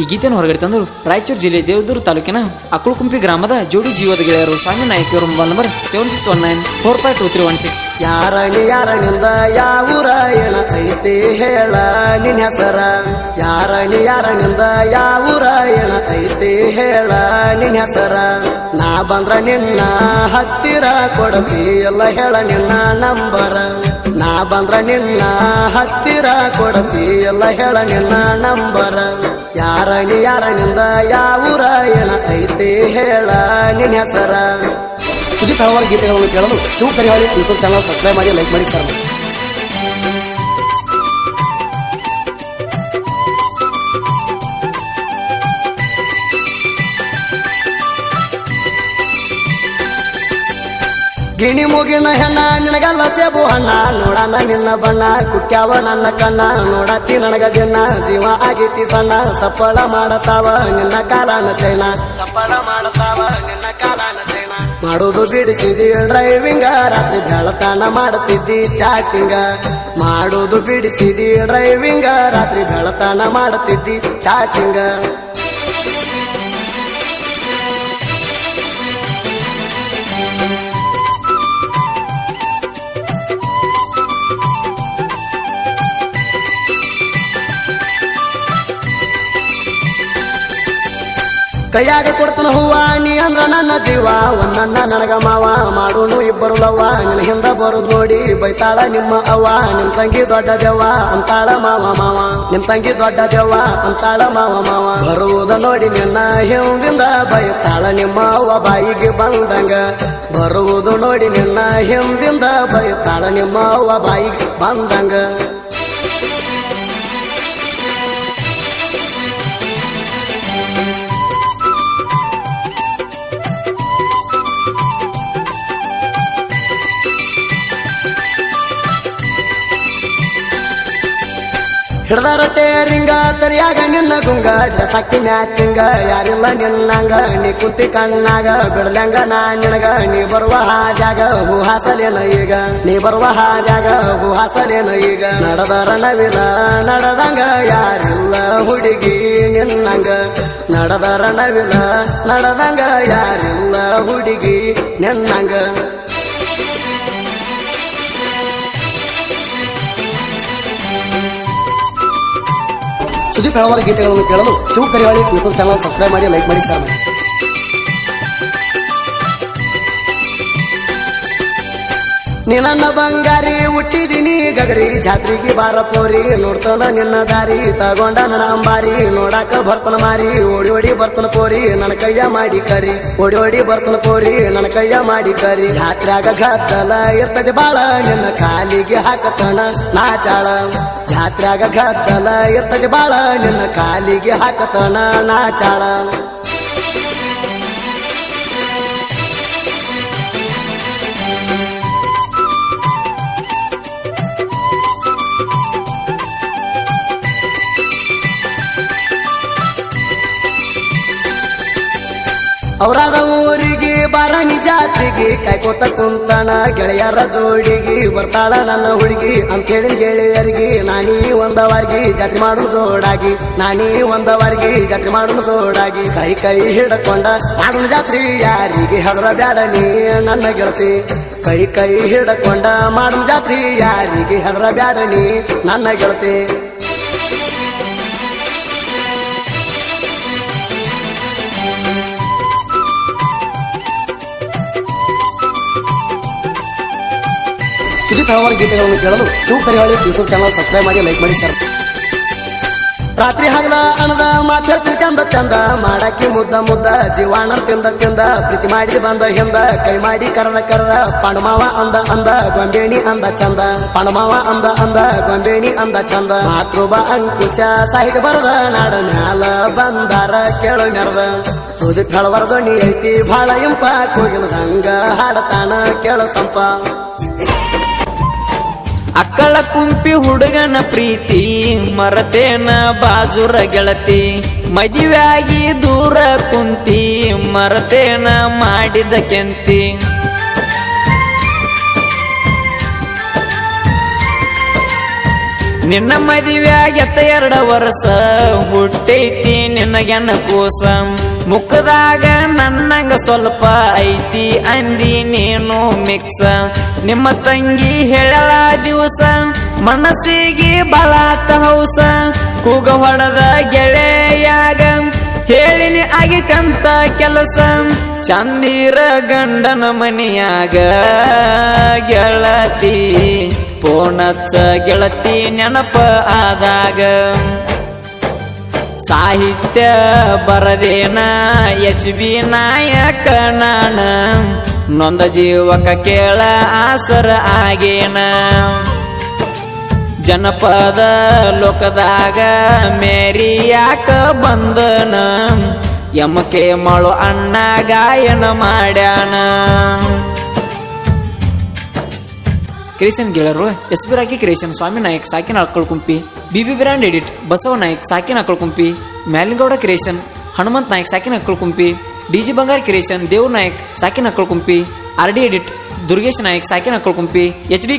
ಈ ಗೀತೆಯನ್ನು ಹೊರಗಡೆ ತಂದರು ರಾಯಚೂರು ಜಿಲ್ಲೆ ದೇವದೂರು ತಾಲೂಕಿನ ಅಕ್ಕಳುಕುಂಪಿ ಗ್ರಾಮದ ಜೋಡಿ ಜೀವದ ಗೆಳೆಯರು ಸ್ವಾಮಿ ನಾಯಕ್ ಇವರು mobile number seven six one nine four five two three one six. ಯಾರಣಿ ಯಾರನಿಂದ ಯಾವೂರ ಐತಿ ಹೇಳ ನಿನ್ ಹೆಸರ. ಯಾರಣಿ ಯಾರನಿಂದ ಯಾವೂರ ಐತಿ ಹೇಳ ನಿನ್ ಹೆಸರ. ನಾ ಬಂದ್ರ ನಿನ್ನ ಹತ್ತಿರ ಕೊಡತಿ, ಎಲ್ಲ ಹೇಳ ನಿನ್ನ ನಂಬರ. ನಾ ಬಂದ್ರ ನಿನ್ನ ಹತ್ತಿರ ಕೊಡತಿ, ಎಲ್ಲ ಹೇಳ ನಿನ್ನ ನಂಬರ. ಯಾರಣಿ ಯಾರನಿಂದ ಯಾವೂರ ಏನ ಐತೆ ಹೇಳ ನಿನ್ನ ಹೆಸರ. ಸುದೀಪ್ ಹಲವಾರು ಗೀತೆಗಳನ್ನು ಕೇಳಲು Shiva Karihali YouTube channel subscribe ಮಾಡಿ, ಲೈಕ್ ಮಾಡಿ, ಶೇರ್ ಗಿಣಿ ಮುಗಿನ ಹೆಣ್ಣ ನಿನಗಲ್ಲ ಸೇಬು ಹಣ್ಣ. ನೋಡಣ ನಿನ್ನ ಬಣ್ಣ ಕುಕ್ಕ್ಯಾವ ನನ್ನ ಕಣ್ಣ. ನೋಡತ್ತಿ ನನಗ ದಿನ, ಜೀವ ಆಗೈತಿ ಸಣ್ಣ. ಸಪ್ಪಳ ಮಾಡತಾವ ನಿನ್ನ ಕಾಲನ ಚೈನ. ಸಪ್ಪಳ ಮಾಡತಾವ ನಿನ್ನ ಕಾಲನ ಚೈನ. ಮಾಡುದು ಬಿಡಿಸಿದಿ ಡ್ರೈವಿಂಗ. ರಾತ್ರಿ ಬೆಳತನ ಮಾಡುತ್ತಿದ್ದಿ ಚಾಟಿಂಗ. ಮಾಡೋದು ಬಿಡಿಸಿದಿ ಡ್ರೈವಿಂಗ. ರಾತ್ರಿ ಬೆಳತನ ಮಾಡುತ್ತಿದ್ದಿ ಚಾಟಿಂಗ. ಕೈಯಾಗ ಕೊಡ್ತನ ಹೂವ, ನೀ ಅಂದ್ರ ನನ್ನ ಜೀವ. ಒಂದಣ್ಣ ನನಗ ಮಾವ, ಮಾಡೋನು ಇಬ್ಬರು ಲವ್ವ. ನಿನ್ನ ಹಿಂದ ಬರುದ್ ನೋಡಿ ಬೈತಾಳ ನಿಮ್ಮ ಅವ್ವ. ನಿಮ್ ತಂಗಿ ದೊಡ್ಡ ದೇವ ಅಂತಾಳ ಮಾವ ಮಾವ. ನಿಮ್ ತಂಗಿ ದೊಡ್ಡ ದೇವ ಅಂತಾಳ ಮಾವ ಮಾವ. ಬರುವುದ ನೋಡಿ ನಿನ್ನ ಹಿಂದಿಂದ ಬೈತಾಳ ನಿಮ್ಮ ಅವ್ವ ಬಾಯಿಗೆ ಬಂದಂಗ. ಬರುವುದು ನೋಡಿ ನಿನ್ನ ಹಿಂದಿಂದ ಬೈತಾಳ ನಿಮ್ಮ ಅವ್ವ ಬಾಯಿಗೆ ಬಂದಂಗ. ಹಿಡ್ದಾರ ರಿಂಗ ತರಿಯಾಗ ನಿನ್ನ ಗುಂಗ ಸಕ್ಕಿ ಮ್ಯಾಚಿಂಗ, ಯಾರಿಲ್ಲ ನಿನ್ನಂಗ, ನೀ ಕುಂತಿ ಕಣ್ಣಾಗ ಬಿಡ್ಲಂಗ ನಾ ನಿನಗ, ನೀ ಬರುವ ಹಾಜಾಗ ಹೂ ಹಾಸಲೇನ ಈಗ. ನೀ ಬರುವ ಹಾಜಾಗ ಹೂ ಹಾಸಲೇನ ಈಗ. ನಡೆದರ ನವಿಲ ನಡದಂಗ ಯಾರಿಲ್ಲ ಹುಡುಗಿ ನಿನ್ನಂಗ. ನಡೆದರ ನವಿಲ ನಡದಂಗ ಯಾರಿಲ್ಲ ಹುಡುಗಿ ನಿನ್ನಂಗ. ಸುದೀಪ್ ಹೇಳುವ ಗೀತೆಗಳನ್ನು ಕೇಳಲು Shiva Kariwali YouTube channel subscribe ಮಾಡಿ, ಲೈಕ್ ಮಾಡಿ, ಶೇರ್ ನಿನ್ನ ಬಂಗಾರಿ ಹುಟ್ಟಿದೀನಿ ಗಗರಿ, ಜಾತ್ರೆಗೆ ಬಾರ ಪೋರಿ ನೋಡ್ತಾನ ನಿನ್ನ ದಾರಿ, ತಗೊಂಡ ನನ್ನ ಅಂಬಾರಿ, ನೋಡಾಕ ಬರ್ತನ ಮಾರಿ, ಓಡಿ ಓಡಿ ಬರ್ತನ ಪೋರಿ, ನನ್ನ ಕೈಯ ಮಾಡಿ ಕರಿ, ಓಡಿ ಓಡಿ ಬರ್ತನ ಪೋರಿ, ನನ್ನ ಕೈಯ ಮಾಡಿ ಕರಿ. ಜಾತ್ರಾಗ ಘಾತಲ ಇರ್ತದೆ ಬಾಳ, ನಿನ್ನ ಕಾಲಿಗೆ ಹಾಕತನ ನಾಚಾಳ. ಜಾತ್ರ್ಯಾಗ ಗದ್ದಲ ಇರ್ತದೆ ಬಾಳ ನಿನ್ನ ಕಾಲಿಗೆ ಹಾಕತನ ನಾಚಾಳ ಅವರಾದ ಊರಿಗೆ ಬಾರಾಣಿ ಜಾತ್ರೆಗೆ ಕೈಕೊಟ್ಟ ಕುಂತಣ, ಗೆಳೆಯರ ಜೋಡಿಗೆ ಬರ್ತಾಳ ನನ್ನ ಹುಡುಗಿ. ಅಂತೇಳಿ ಗೆಳೆಯರಿಗೆ, ನಾನೀ ಒಂದವರ್ಗಿ ಜಾತ್ರೆ ಮಾಡು ಜೋಡಾಗಿ. ನಾನೀ ಒಂದವರ್ಗಿ ಜಾತ್ರೆ ಮಾಡು ಜೋಡಾಗಿ. ಕೈ ಕೈ ಹಿಡಕೊಂಡ ಮಾಡು ಜಾತ್ರಿ ಯಾರಿಗೆ? ಹೆದರ ಬ್ಯಾಡ ನೀ, ನನ್ನ ಗೆಳತಿ. ಕೈ ಕೈ ಹಿಡ್ಕೊಂಡ ಮಾಡು ಜಾತ್ರಿ ಯಾರಿಗೆ? ಹೆದರ ಬ್ಯಾಡ ನೀ, ನನ್ನ ಗೆಳತಿ. ಸುದೀಪ್ ಹಲವಾರು ಗೀತೆಗಳನ್ನು ಕೇಳಲು Shiva Karihali YouTube channel subscribe ಮಾಡಿ ಲೈಕ್ ಮಾಡಿ ಸರ್ ರಾತ್ರಿ ಹಗಲ ಅನದ ಮಾತಾಡ್ತೀನಿ ಚಂದ ಚಂದ ಮಾಡಾಕಿ ಮುದ್ದ ಮುದ್ದ, ಜೀವಾಣ ತಿಂದ ತಿಂದ, ಪ್ರೀತಿ ಮಾಡಿದ ಬಂದ ಹಿಂದ, ಕೈ ಮಾಡಿ ಕರದ ಕರದ ಪಣಮಾವ ಅಂದ ಅಂದ, ಗೊಂಬೇಣಿ ಅಂದ ಚಂದ ಪಣಮಾವ ಅಂದ ಅಂದ, ಗೊಂಬೇಣಿ ಅಂದ ಚಂದ. ಮಾತೃಬ ಅಂಕುಶ ಸಾಹಿತ್ಯ ಬರದ, ನಾಡ ಮ್ಯಾಲ ಬಂದಾರ ಕೇಳು ನೆರದ. ಸುದೀಪ್ ಹೇಳವರ ನೀ ಐತಿ ಬಹಳ ಇಂಪ ಕೋಗಿಲದಂಗ ಹಾಡತಾನ ಕೇಳ ಸಂಪ. ಅಕ್ಕಳ ಕುಂಪಿ ಹುಡುಗನ ಪ್ರೀತಿ ಮರತೇನ ಬಾಜುರ ಗೆಳತಿ. ಮದುವೆಯಾಗಿ ದೂರ ಕುಂತಿ ಮರತೇನ ಮಾಡಿದ ಕೆಂತಿ. ನಿನ್ನ ಮದುವೆ ಆಗತ್ತ ಎರಡ ವರ್ಷ ಹುಟ್ಟೈತಿ ನಿನಗೆನ್ನ ಕೋಸ. ಮುಖದಾಗ ನನ್ನಂಗ ಸ್ವಲ್ಪ ಐತಿ ಅಂದಿ ನೀನು ಮಿಕ್ಸ. ನಿಮ್ಮ ತಂಗಿ ಹೇಳಲ ದಿವಸ, ಮನಸ್ಸಿಗೆ ಬಲಾತ ಹೌಸ. ಕೂಗ ಹೊಡೆದ ಗೆಳೆಯಾಗ ಹೇಳಿನಿ ಆಗಿತಂತ ಕೆಲಸ. ಚಂದಿರ ಗಂಡನ ಮನಿಯಾಗ ಗೆಳತಿ. ಪೋಣಚ್ಚ ಗೆಳತಿ ನೆನಪ ಆದಾಗ ಸಾಹಿತ್ಯ ಬರದೇನ ಎಚ್ ಬಿ ನಾಯಕ ನಾಣ. ನೊಂದ ಜೀವಕ ಕೇಳ ಆಸರ ಆಗೇನ. ಜನಪದ ಲೋಕದಾಗ ಮೇರಿ ಯಾಕ ಬಂದನ. ಯಮಕೆ ಮಳು ಅಣ್ಣ ಗಾಯನ ಮಾಡ್ಯಾನ. Creation ಗೆಳರು S B Rocky creation Swami Nayak, ಸಾಕಿನ ಅಕ್ಕಳ ಕುಂಪಿ BB brand edit Basava Nayak, ಸಾಕಿನ ಅಕ್ಕಳ ಕುಂಪಿ ಮ್ಯಾಲಿಂಗೌಡ ಕ್ರಿಯೇಷನ್ ಹನುಮಂತ್ ನಾಯಕ್, ಸಾಕಿನ ಅಕ್ಕಳ ಕುಂಪಿ ಡಿಜಿ ಬಂಗಾರ್ ಕ್ರಿಯೇಷನ್ ದೇವ್ ನಾಯಕ್, ಸಾಕಿನ ಅಕ್ಕಳ ಕುಂಪಿ R D edit Durgesh Nayak, ಸಾಕಿನ ಅಕ್ಕಳ ಕುಂಪಿ ಎಚ್ ಡಿ